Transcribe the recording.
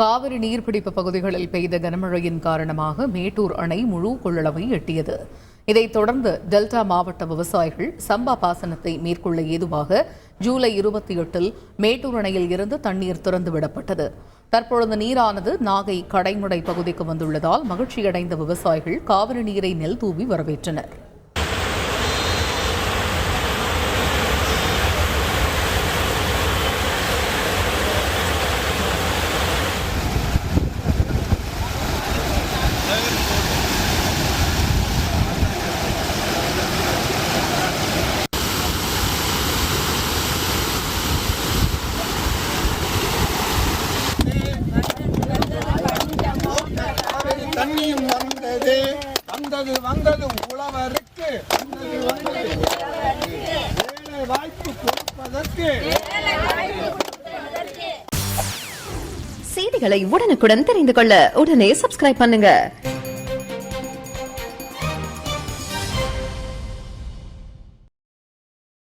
காவிரி நீர்பிடிப்பு பகுதிகளில் பெய்த கனமழையின் காரணமாக மேட்டூர் அணை முழு கொள்ளளவை எட்டியது. இதைத் தொடர்ந்து டெல்டா மாவட்ட விவசாயிகள் சம்பா பாசனத்தை மேற்கொள்ள ஏதுவாக ஜூலை இருபத்தி எட்டில் மேட்டூர் அணையில் இருந்து தண்ணீர் திறந்து விடப்பட்டது. தற்பொழுது நீரானது நாகை கடைமுடை பகுதிக்கு வந்துள்ளதால் மகிழ்ச்சியடைந்த விவசாயிகள் காவிரி நீரை நெல் தூவி வரவேற்றனர் காவிரி தண்ணியும் வந்தது. வந்தது வந்தது உழவருக்கு. வந்தது வந்தது வேலை வாய்ப்பு கொடுப்பதற்கு. செய்திகளை உடனுக்குடன் தெரிந்து கொள்ள உடனே சப்ஸ்கிரைப் பண்ணுங்க.